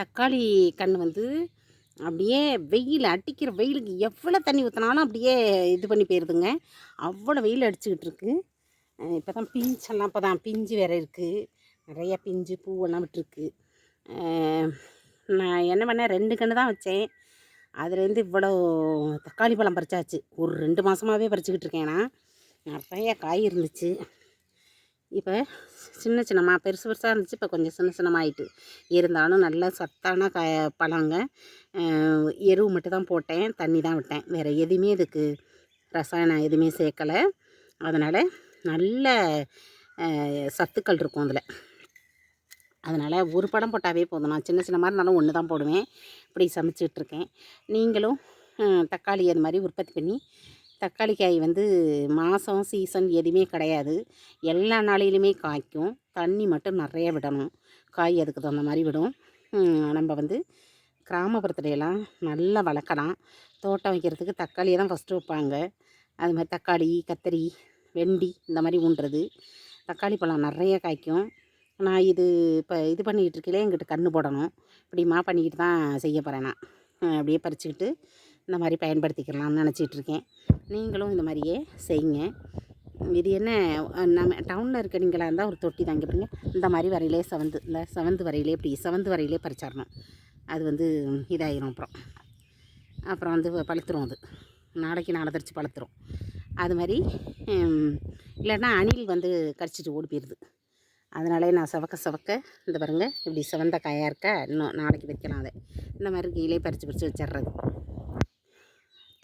தக்காளி கன்று வந்து அப்படியே வெயில் அடிக்கிற வெயிலுக்கு எவ்வளோ தண்ணி ஊற்றினாலும் அப்படியே இது பண்ணி போயிருதுங்க. அவ்வளோ வெயில் அடிச்சுக்கிட்டு இருக்கு. இப்போ தான் பிஞ்செல்லாம் இப்போ தான் பிஞ்சு வேற இருக்குது நிறைய பிஞ்சு பூவெல்லாம் விட்டுருக்கு. நான் என்ன பண்ணேன் ரெண்டு கன்று தான் வச்சேன். அதுலேருந்து இவ்வளோ தக்காளி பழம் பறிச்சாச்சு. ஒரு ரெண்டு மாதமாகவே பறிச்சுக்கிட்டு இருக்கேன் நான். நிறையா காய் இருந்துச்சு. இப்போ சின்ன சின்னமாக பெருசு பெருசாக இருந்துச்சு இப்போ கொஞ்சம் சின்ன சின்னமாயிட்டு. இருந்தாலும் நல்ல சத்தான க பழங்க. எருவு மட்டும் தான் போட்டேன் தண்ணி தான் விட்டேன். வேறு எதுவுமே இதுக்கு ரசாயனம் எதுவுமே சேர்க்கலை. அதனால் நல்ல சத்துக்கள் இருக்கும் அதில். அதனால் ஒரு படம் போட்டாவே போதும். நான் சின்ன சின்ன மாதிரி இருந்தாலும் ஒன்று தான் போடுவேன். இப்படி சமைச்சிட்ருக்கேன். நீங்களும் தக்காளி அது மாதிரி உற்பத்தி பண்ணி தக்காளி காய் வந்து மாதம் சீசன் எதுவுமே கிடையாது. எல்லா நாளையிலுமே காய்க்கும். தண்ணி மட்டும் நிறைய விடணும். காய் அதுக்கு தகுந்த மாதிரி விடும். நம்ம வந்து கிராமப்புறத்துல எல்லாம் நல்லா வளர்க்கலாம் தோட்டம் வைக்கிறதுக்கு தக்காளியை தான் ஃபஸ்ட்டு வைப்பாங்க. அது மாதிரி தக்காளி கத்தரி வெண்டி இந்த மாதிரி ஊன்றது. தக்காளி பழம் நிறைய காய்க்கும். நான் இது இப்போ இது பண்ணிக்கிட்டு இருக்கையிலே எங்கிட்ட கன்று போடணும். இப்படிமா பண்ணிக்கிட்டு தான் செய்ய போகிறேன் நான். அப்படியே பறிச்சுக்கிட்டு இந்த மாதிரி பயன்படுத்திக்கலாம்னு நினச்சிட்டு இருக்கேன் நீங்களும் இந்த மாதிரியே செய்யுங்க. இது என்ன நம்ம டவுனில் இருக்க நீங்களாக இருந்தால் ஒரு தொட்டி தாங்க பாருங்க இந்த மாதிரி வரையிலே செவந்து இல்லை செவந்து வரையிலே இப்படி செவந்து வரையிலே பறிச்சிடணும். அது வந்து இதாயிரும் அப்புறம். அப்புறம் வந்து பழுத்துரும் அது. நாளைக்கு நாளை தரிச்சு பழுத்துரும். அது மாதிரி இல்லைன்னா அணில் வந்து கடிச்சிட்டு ஓடி போயிடுது. அதனாலே நான் சவக்க சவக்க இந்த பாருங்க இப்படி செவந்த காயாக இருக்க? இன்னும் நாளைக்கு வைக்கலாம் அதை. இந்த மாதிரி கீழே பறித்து பறித்து வச்சிடுறது.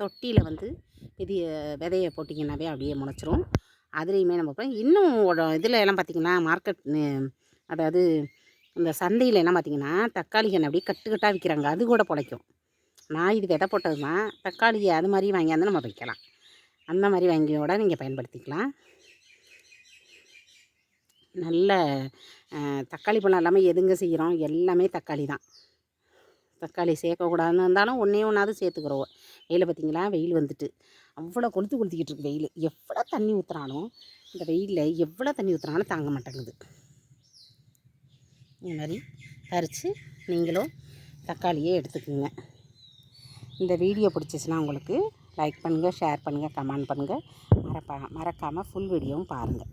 தொட்டியில் வந்து இது விதைய போட்டிங்கன்னாவே அப்படியே முளைச்சிரும். அதுலேயுமே நம்ம போய் இன்னும் இதில் எல்லாம் பார்த்திங்கன்னா மார்க்கெட் அதாவது இந்த சந்தையில் எல்லாம் பார்த்திங்கன்னா தக்காளி அப்படியே கட்டுக்கட்டாக விற்கிறாங்க அது கூட பிழைக்கும். நான் இது விதை போட்டது தான் அது மாதிரி வாங்கியாந்து நம்ம வைக்கலாம். அந்த மாதிரி வாங்கியோட நீங்கள் பயன்படுத்திக்கலாம். நல்ல தக்காளி பழம் இல்லாமல் எதுங்க செய்கிறோம் எல்லாமே தக்காளி தான். தக்காளி சேர்க்கக்கூடாதுன்னு இருந்தாலும் ஒன்றே ஒன்றாவது சேர்த்துக்கிறோம். வெயில் பார்த்திங்களா வெயில் வந்துட்டு. அவ்வளோ கொளுத்து கொளுத்திக்கிட்டு இருக்கு வெயில். எவ்வளோ தண்ணி ஊற்றுனாலும் இந்த வெயிலில் எவ்வளோ தண்ணி ஊற்றுறாலும் தாங்க மாட்டேங்குது. இந்த மாதிரி பறித்து நீங்களும் தக்காளியே எடுத்துக்கோங்க. இந்த வீடியோ பிடிச்சிச்சின்னா உங்களுக்கு லைக் பண்ணுங்கள் ஷேர் பண்ணுங்கள் கமெண்ட் பண்ணுங்கள் மறப்பா மறக்காமல் ஃபுல் வீடியோவும் பாருங்கள்